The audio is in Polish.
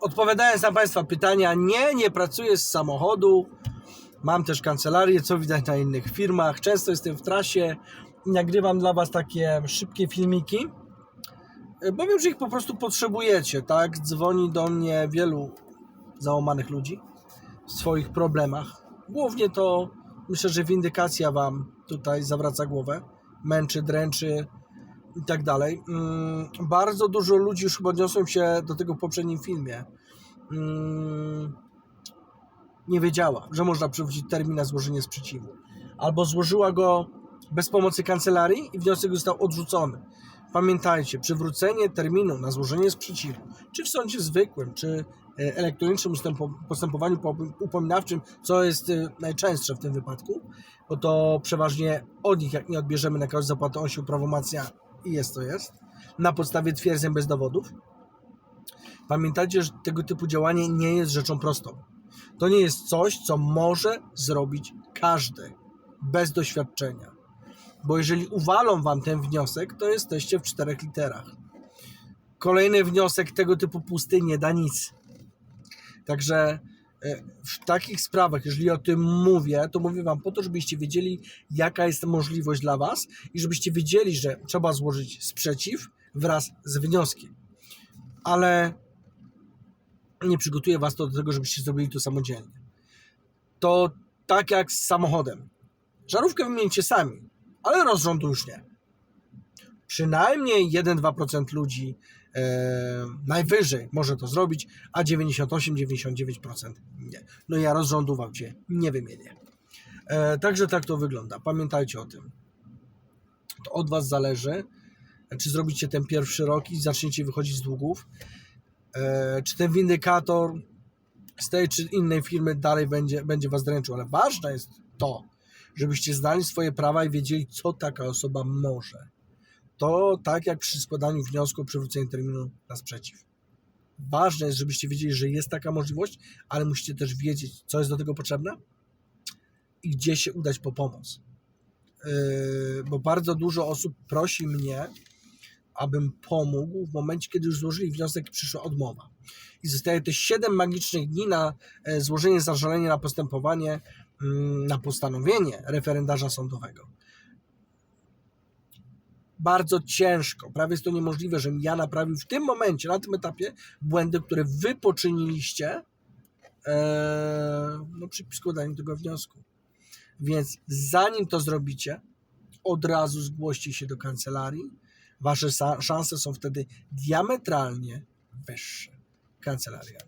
odpowiadając na Państwa pytania, nie, nie pracuję z samochodu. Mam też kancelarię, co widać na innych firmach. Często jestem w trasie i nagrywam dla Was takie szybkie filmiki, e, bo wiem, że ich po prostu potrzebujecie, tak? Dzwoni do mnie wielu załamanych ludzi w swoich problemach. Głównie to myślę, że windykacja Wam tutaj zawraca głowę, męczy, dręczy i tak dalej. Mm, Bardzo dużo ludzi już chyba odniosłem się do tego w poprzednim filmie. Mm, Nie wiedziała, że można przywrócić termin na złożenie sprzeciwu. Albo złożyła go bez pomocy kancelarii i wniosek został odrzucony. Pamiętajcie, przywrócenie terminu na złożenie sprzeciwu, czy w sądzie zwykłym, czy e, elektronicznym postępowaniu po- upominawczym, co jest e, najczęstsze w tym wypadku, bo to przeważnie od nich, jak nie odbierzemy nakaz zapłaty, on się uprawomacnia i jest to jest, na podstawie twierdzeń bez dowodów. Pamiętajcie, że tego typu działanie nie jest rzeczą prostą. To nie jest coś, co może zrobić każdy bez doświadczenia. Bo jeżeli uwalą wam ten wniosek, to jesteście w czterech literach. Kolejny wniosek tego typu pusty nie da nic. Także w takich sprawach, jeżeli o tym mówię, to mówię Wam po to, żebyście wiedzieli, jaka jest możliwość dla Was i żebyście wiedzieli, że trzeba złożyć sprzeciw wraz z wnioskiem. Ale nie przygotuję Was to do tego, żebyście zrobili to samodzielnie. To tak jak z samochodem. Żarówkę wymienicie sami, ale rozrządu już nie. Przynajmniej 1-2% ludzi e, najwyżej może to zrobić, a 98-99% nie. No ja rozrządu w aucie nie wymienię. E, także tak to wygląda. Pamiętajcie o tym. To od Was zależy, czy zrobicie ten pierwszy rok i zaczniecie wychodzić z długów, e, czy ten windykator z tej czy innej firmy dalej będzie, będzie Was dręczył. Ale ważne jest to, żebyście znali swoje prawa i wiedzieli, co taka osoba może. To tak jak przy składaniu wniosku o przywrócenie terminu na sprzeciw. Ważne jest, żebyście wiedzieli, że jest taka możliwość, ale musicie też wiedzieć, co jest do tego potrzebne i gdzie się udać po pomoc. Yy, bo bardzo dużo osób prosi mnie, abym pomógł w momencie, kiedy już złożyli wniosek i przyszła odmowa. I zostaje te 7 magicznych dni na e, złożenie zażalenia na postępowanie, mm, na postanowienie referendarza sądowego. Bardzo ciężko, prawie jest to niemożliwe, żebym ja naprawił w tym momencie, na tym etapie błędy, które wy poczyniliście e, no, przy składaniu tego wniosku. Więc zanim to zrobicie, od razu zgłoście się do kancelarii. Wasze szanse są wtedy diametralnie wyższe. Kancelaria.